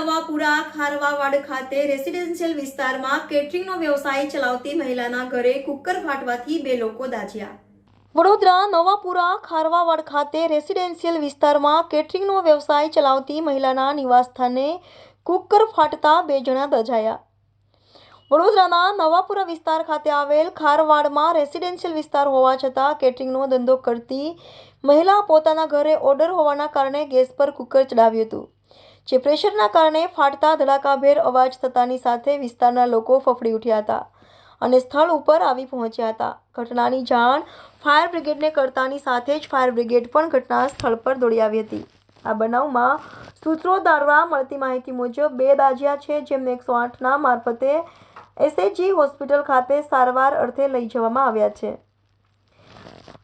નવાપુરા, ખારવાવાડ ખાતે રેસિડેન્શિયલ વિસ્તારમાં કેટરિંગનો વ્યવસાય ચલાવતી મહિલાના ઘરે કુકર ફાટવાથી બે લોકો દાઝ્યા. વડોદરા, નવાપુરા, ખારવાવાડ ખાતે રેસિડેન્શિયલ વિસ્તારમાં કેટરિંગનો વ્યવસાય ચલાવતી મહિલાના નિવાસસ્થાને કુકર ફાટતા બે જણા દઝાયા. વડોદરાના નવાપુરા વિસ્તાર ખાતે આવેલ ખારવાડમાં રેસિડેન્શિયલ વિસ્તાર હોવા છતાં કેટરિંગનો ધંધો કરતી મહિલા પોતાના ઘરે ઓર્ડર હોવાના કારણે ગેસ પર કુકર ચડાવ્યું હતું. જે પ્રેશરના કારણે ફાટતા ધડાકાભેર અવાજ થતાની સાથે વિસ્તારના લોકો ફફડી ઉઠ્યા હતા અને સ્થળ ઉપર આવી પહોંચ્યા હતા. ઘટનાની જાણ ફાયર બ્રિગેડને કરતાની સાથે જ ફાયર બ્રિગેડ પણ ઘટના સ્થળ પર દોડી આવી હતી. આ બનાવમાં સૂત્રો દ્વારા મળતી માહિતી મુજબ બે દાજિયા છે જેમને એકસો આઠના મારફતે એસએચજી હોસ્પિટલ ખાતે સારવાર અર્થે લઈ જવામાં આવ્યા છે.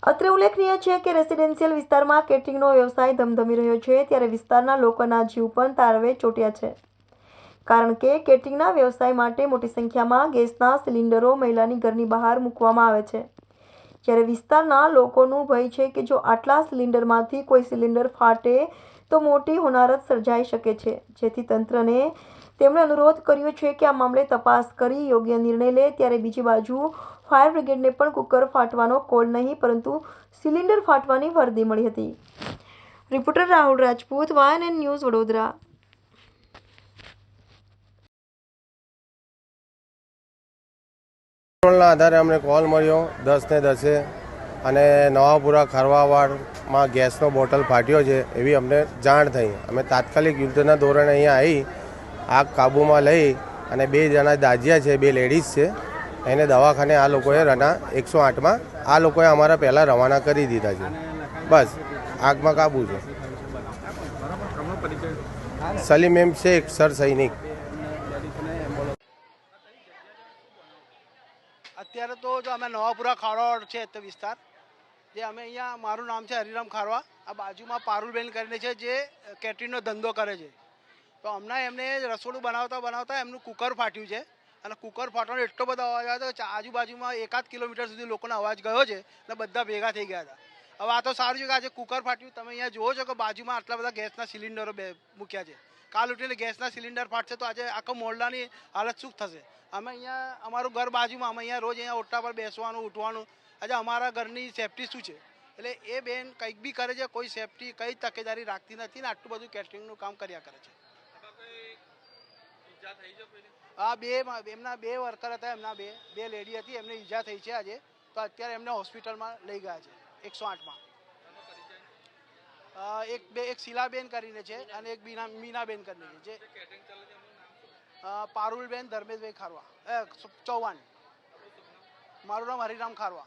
અત્રે ઉલ્લેખનીય છે કે રેસિડેન્શિયલ વિસ્તારમાં કેટરિંગનો વ્યવસાય ધમધમી રહ્યો છે, ત્યારે વિસ્તારના લોકોના જીવ પણ તારવે ચોટ્યા છે. કારણ કે કેટરિંગના વ્યવસાય માટે મોટી સંખ્યામાં ગેસના સિલિન્ડરો મહિલાની ઘરની બહાર મૂકવામાં આવે છે. જ્યારે વિસ્તારના લોકોનું ભય છે કે જો આટલા સિલિન્ડરમાંથી કોઈ સિલિન્ડર ફાટે તો મોટી હોનારત સર્જાઈ શકે છે. જેથી તંત્રને તેમણે અનુરોધ કર્યો છે કે આ મામલે તપાસ કરી યોગ્ય નિર્ણય લે. ત્યારે બીજી બાજુ ફાયર બ્રિગેડને પણ કુકર ફાટવાનો કોલ નહીં, પરંતુ સિલિન્ડર ફાટવાની વરદી મળી હતી. Reporter Rahul Rajput YNN news Vadodara. ના આધારે અમને કોલ મળ્યો દસ ને દસે. અને નવાપુરા ખરવાવાડમાં ગેસનો બોટલ ફાટ્યો છે એવી અમને જાણ થઈ. અમે તાત્કાલિક યુદ્ધના ધોરણે અહીંયા આવી આગ કાબૂમાં લઈ અને બે જણા દાજિયા છે, બે લેડીઝ છે, એને દવાખાને આ લોકોએ રના એકસો આઠમાં, આ લોકોએ અમારા પહેલાં રવાના કરી દીધા છે. બસ, આગમાં કાબુ છે. સલીમ એમ શેખ, સર સૈનિક. અત્યારે તો જો અમે નવાપુરા ખારોડ છે, તે વિસ્તાર. જે અમે અહીંયા, મારું નામ છે હરિરામ ખારવા. આ બાજુમાં પારુલબેન કરીને છે, જે કેટરિંગનો ધંધો કરે છે. તો હમણાં એમને રસોડું બનાવતા બનાવતા એમનું કુકર ફાટ્યું છે. અને કુકર ફાટવાનો એટલો બધો અવાજ આવ્યો હતો આજુબાજુમાં એકાદ કિલોમીટર સુધી લોકોનો અવાજ ગયો છે અને બધા ભેગા થઈ ગયા હતા. હવે આ તો સારું છે કે આજે કુકર ફાટ્યું. તમે અહીંયા જુઓ છો કે બાજુમાં આટલા બધા ગેસના સિલિન્ડરો બે મૂક્યા છે. કાલ ઉઠીને ગેસના સિલિન્ડર ફાટશે તો આજે આખો મોરલાની હાલત શું થશે? અમે અહીંયા, અમારું ઘર બાજુમાં, અમે અહીંયા રોજ અહીંયા ઓટા પર બેસવાનું, ઉઠવાનું આજે અમારા ઘરની સેફટી શું છે? એટલે એ બેન કંઈક બી કરે છે, કોઈ સેફટી કઈ તકેદારી રાખતી નથી ને આટલું બધું કેટરિંગનું કામ કર્યા કરે છે. હા, બે એમના બે વર્કર હતા, એમના બે બે લેડી હતી, એમને ઈજા થઈ છે આજે. તો અત્યારે એમને હોસ્પિટલમાં લઈ ગયા છે, એકસો આઠમાં એક બે, એક શીલાબેન કરીને છે અને એક બીના, મીનાબેન કરીને છે. પારુલબેન, ધર્મેશભાઈ ખારવા ચૌહાણ. મારું નામ હરિરામ ખારવા.